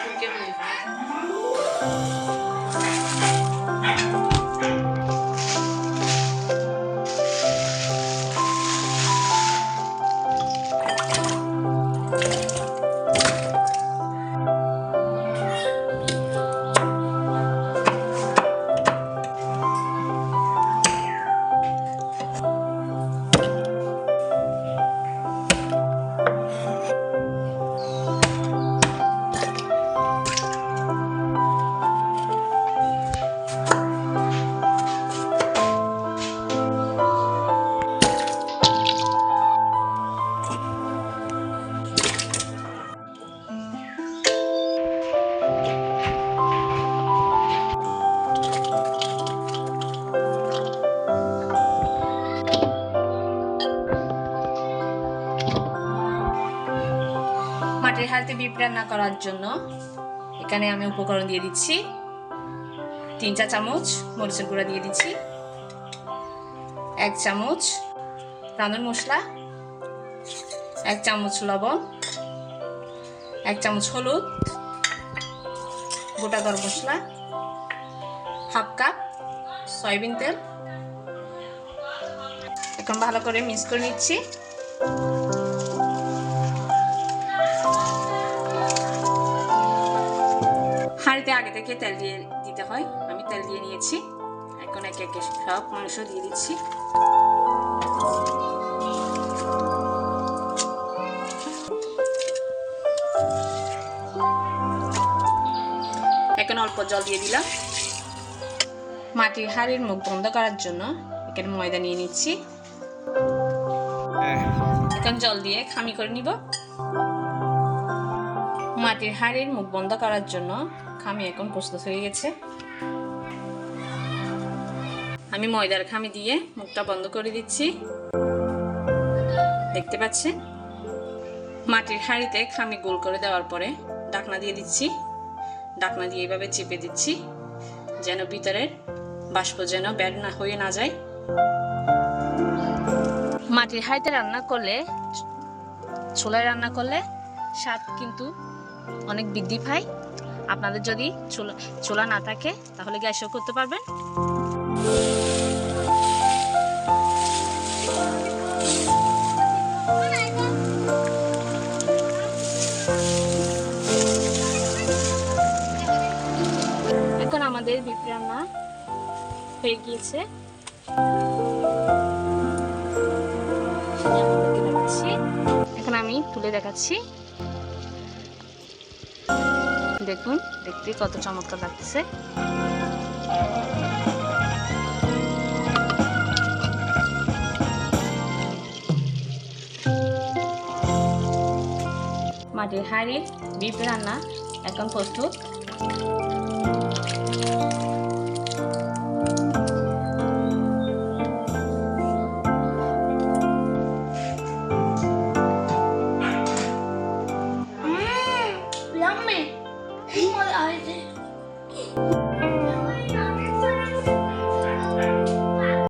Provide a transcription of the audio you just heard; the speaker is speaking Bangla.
চুলকে হয়ে যায় মাটির হাতে বিপ রান্না করার জন্য এখানে আমি উপকরণ দিয়ে দিচ্ছি। তিন চা চামচ মরিচের গুঁড়া দিয়ে দিচ্ছি। এক চামচ রান্নার মশলা। এক চামচ লবণ। এক চামচ হলুদ। গোটা গরম মশলা। হাফ কাপ সয়াবিন তেল। এখন ভালো করে মিক্স করে নিচ্ছি। হাঁড়িতে আগে থেকে তেল দিয়ে দিতে হয়। আমি তেল দিয়ে নিয়েছি। এখন একে একে সব মাংস দিয়ে দিচ্ছি। এখন অল্প জল দিয়ে দিলাম। মাটির হাঁড়ির মুখ বন্ধ করার জন্য এখানে ময়দা নিয়ে নিচ্ছি। এখন জল দিয়ে খামি করে নিব। মাটির হাঁড়ির মুখ বন্ধ করার জন্য খামি এখন প্রস্তুত হয়ে গেছে। আমি ময়দার খামি দিয়ে মুখটা বন্ধ করে দিচ্ছি। দেখতে পাচ্ছেন? মাটির হাঁড়িতে খামি গোল করে দেওয়ার পরে ডাকনা দিয়ে দিচ্ছি। ডাকনা দিয়ে এইভাবে চেপে দিচ্ছি, যেন ভিতরের বাষ্প যেন ব্যাড না হয়ে না যায়। মাটির হাঁড়িতে রান্না করলে চুলায় রান্না করলে স্বাদ কিন্তু অনেক বৃদ্ধি পায়। আপনাদের যদি চুলা চুলা না থাকে, তাহলে গ্যাসও করতে পারবেন? এখন আমাদের বিপ রান্না হয়ে গিয়েছে। এখন আমি তুলে দেখাচ্ছি। দেখুন দেখতে কত চমৎকার লাগতেছে মাটির হাড়ি বিপ রান্না এখন প্রস্তুত। 엄마 아이들.